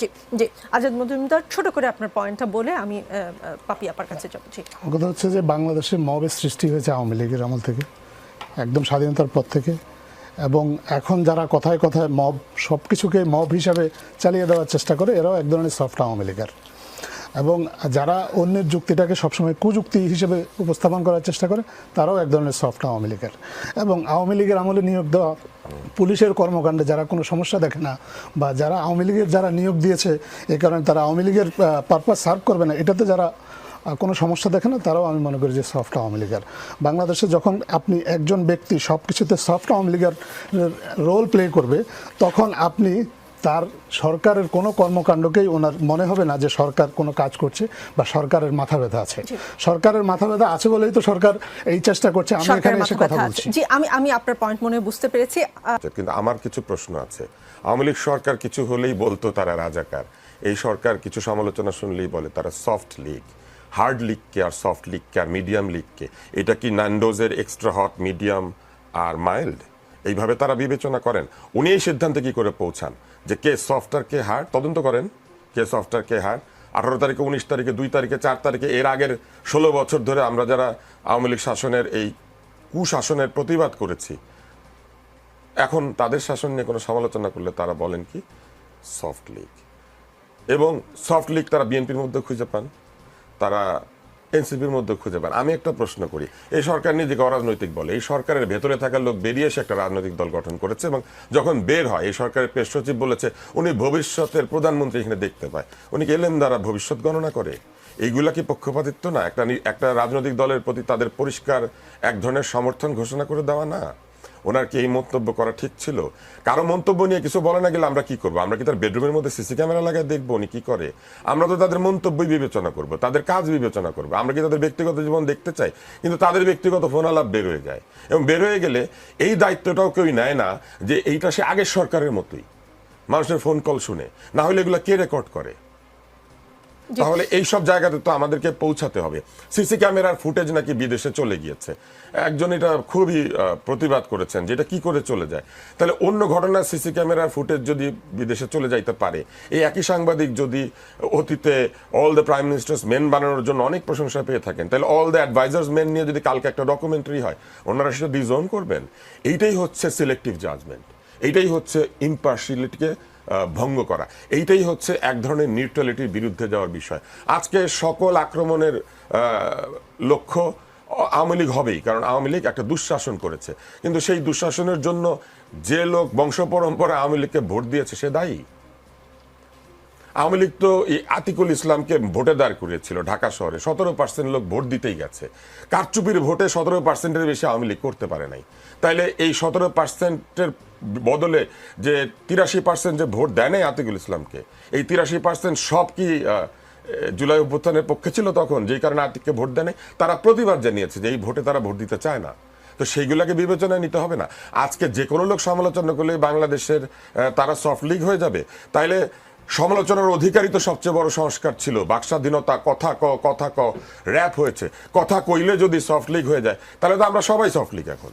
জি জি। আজাদ মজুমদার, ছোট করে আপনার পয়েন্টটা বলে আমি পাপি আপার কাছে যাব। জি। কথা হচ্ছে যে বাংলাদেশে মবের সৃষ্টি হয়েছে আওয়ামী লীগের আমল থেকে, একদম স্বাধীনতার পর থেকে। এবং এখন যারা কথায় কথায় মব সব কিছুকে মব হিসাবে চালিয়ে দেওয়ার চেষ্টা করে, এরাও এক ধরনের সফট আওয়ামী লীগের। এবং যারা অন্যের যুক্তিটাকে সবসময় কুযুক্তি হিসেবে উপস্থাপন করার চেষ্টা করে, তারাও এক ধরনের সফট আওয়ামী লীগের। এবং আওয়ামী লীগের আমলে নিয়োগ দেওয়া পুলিশের কর্মকাণ্ডে যারা কোনো সমস্যা দেখে না বা যারা আওয়ামী লীগের যারা নিয়োগ দিয়েছে এই কারণে তারা আওয়ামী লীগের পারপাস সার্ভ করবে না। এটাতে যারা কোনো সমস্যা দেখে না, তারাও আমি মনে করি যে সফট আওয়ামী লীগের। বাংলাদেশে যখন আপনি একজন ব্যক্তি সব কিছুতে সফট আওয়ামী লীগের রোল প্লে করবে, তখন আপনি তার সরকারের কোনো কর্মকাণ্ডকেই ওনার মনে হবে না যে সরকার কোনো কাজ করছে বা সরকারের মাথা ব্যথা আছে। সরকারের মাথা ব্যথা আছে বলেই তো সরকার এই চেষ্টা করছে আমি এখানে এসে কথা বলছি। জি আমি আমি আপনার পয়েন্ট মনে বুঝতে পেরেছি। কিন্তু আমার কিছু প্রশ্ন আছে। আওয়ামী লীগ সরকার কিছু হলেই বলতো তারা রাজাকার। এই সরকার কিছু সমালোচনা শুনলেই বলে তারা সফট লীগ হার্ড লিগকে আর সফট লিগকে আর মিডিয়াম লিগকে এটা কি ন্যান্ডোজের এক্সট্রা হট মিডিয়াম আর মাইল্ড এইভাবে তারা বিবেচনা করেন। উনি এই সিদ্ধান্তে কি করে পৌঁছান? যে কে সফট আর কে হার্ড তদন্ত করেন। কে সফট আর কে হার্ড আঠারো তারিখে, উনিশ তারিখে, দুই তারিখে, চার তারিখে, এর আগের ষোলো বছর ধরে আমরা যারা আওয়ামী লীগ শাসনের এই কুশাসনের প্রতিবাদ করেছি, এখন তাদের শাসন নিয়ে কোনো সমালোচনা করলে তারা বলেন কি? সফট লিগ এবং সফট লিগ তারা বিএনপির মধ্যে খুঁজে পান। তারা এনসিপির মধ্যে খুঁজে পান। আমি একটা প্রশ্ন করি। এই সরকার নিজেকে অরাজনৈতিক বলে। এই সরকারের ভেতরে থাকা লোক বেরিয়ে এসে একটা রাজনৈতিক দল গঠন করেছে এবং যখন বের হয়, এই সরকারের পেশ সচিব বলেছে, উনি ভবিষ্যতের প্রধানমন্ত্রী এখানে দেখতে পায়। উনি কি এলেন দ্বারা ভবিষ্যৎ গণনা করে? এইগুলা কি পক্ষপাতিত্ব না? একটা একটা রাজনৈতিক দলের প্রতি তাদের পরিষ্কার এক ধরনের সমর্থন ঘোষণা করে দেওয়া না? ওনার কি এই মন্তব্য করা ঠিক ছিল? কারও মন্তব্য নিয়ে কিছু বলে না গেলে আমরা কি করব? আমরা কি তার বেডরুমের মধ্যে সিসি ক্যামেরা লাগায় দেখব? উনি কি করে? আমরা তো তাদের মন্তব্যই বিবেচনা করব, তাদের কাজ বিবেচনা করব। আমরা কি তাদের ব্যক্তিগত জীবন দেখতে চাই? কিন্তু তাদের ব্যক্তিগত ফোন আলাপ বের হয়ে যায়। এবং বের হয়ে গেলে এই দায়িত্বটাও কেউ নেয় না যে এইটা সে আগের সরকারের মতোই। মানুষের ফোন কল শুনে। না হলে এগুলো কে রেকর্ড করে। তাহলে এই সব জায়গাতে তো আমাদেরকে পৌঁছাতে হবে। সিসি ক্যামেরার ফুটেজ নাকি বিদেশে চলে গিয়েছে। একজন এটা খুবই প্রতিবাদ করেছেন যেটা কি করে চলে যায়। তাহলে অন্য ঘটনার সিসি ক্যামেরার ফুটেজ যদি বিদেশে চলে যাইতে পারে এই একই সাংবাদিক যদি অতীতে all the prime ministers men বানানোর জন্য অনেক প্রশংসা পেয়ে থাকেন তাহলে অল দ্য অ্যাডভাইজার্স মেন নিয়ে যদি কালকে একটা ডকুমেন্টারি হয় ওনারা সেটা ডিজোন করবেন? এইটাই হচ্ছে সিলেক্টিভ জাজমেন্ট এইটাই হচ্ছে ইম্পার্সিয়ালিটিকে আহ, ভঙ্গ করা। এইটাই হচ্ছে এক ধরনের নিউট্রালিটির বিরুদ্ধে যাওয়ার বিষয়। আজকে সকল আক্রমণের লক্ষ্য আওয়ামী লীগ হবেই, কারণ আওয়ামী লীগ একটা দুঃশাসন করেছে। কিন্তু সেই দুঃশাসনের জন্য যে লোক বংশ পরম্পরা আওয়ামী লীগকে ভোট দিয়েছে, সে দায়ী? আওয়ামী লীগ তো এই আতিকুল ইসলামকে ভোটে দাঁড় করিয়েছিল ঢাকা শহরে। সতেরো পার্সেন্ট লোক ভোট দিতেই গেছে। কারচুপির ভোটে সতেরো পার্সেন্টের বেশি আওয়ামী লীগ করতে পারে নাই। তাইলে এই সতেরো পার্সেন্টের বদলে যে তিরাশি পার্সেন্ট যে ভোট দেয় নাই আতিকুল ইসলামকে, এই তিরাশি পার্সেন্ট সব কি জুলাই অভ্যুত্থানের পক্ষে ছিল তখন? যেই কারণে আতিককে ভোট দেয় তারা প্রতিবাদ জানিয়েছে যে এই ভোটে তারা ভোট দিতে চায় না। তো সেইগুলোকে বিবেচনায় নিতে হবে না। আজকে যে কোনো লোক সমালোচনা করলে বাংলাদেশের তারা সফট লিগ হয়ে যাবে। তাইলে সমালোচনার অধিকারই তো সবচেয়ে বড় সংস্কার ছিল। বাকস্বাধীনতা কথা ক কথা ক র্যাপ হয়েছে। কথা কইলে যদি সফট লিগ হয়ে যায়, তাহলে তো আমরা সবাই সফট লিগ এখন।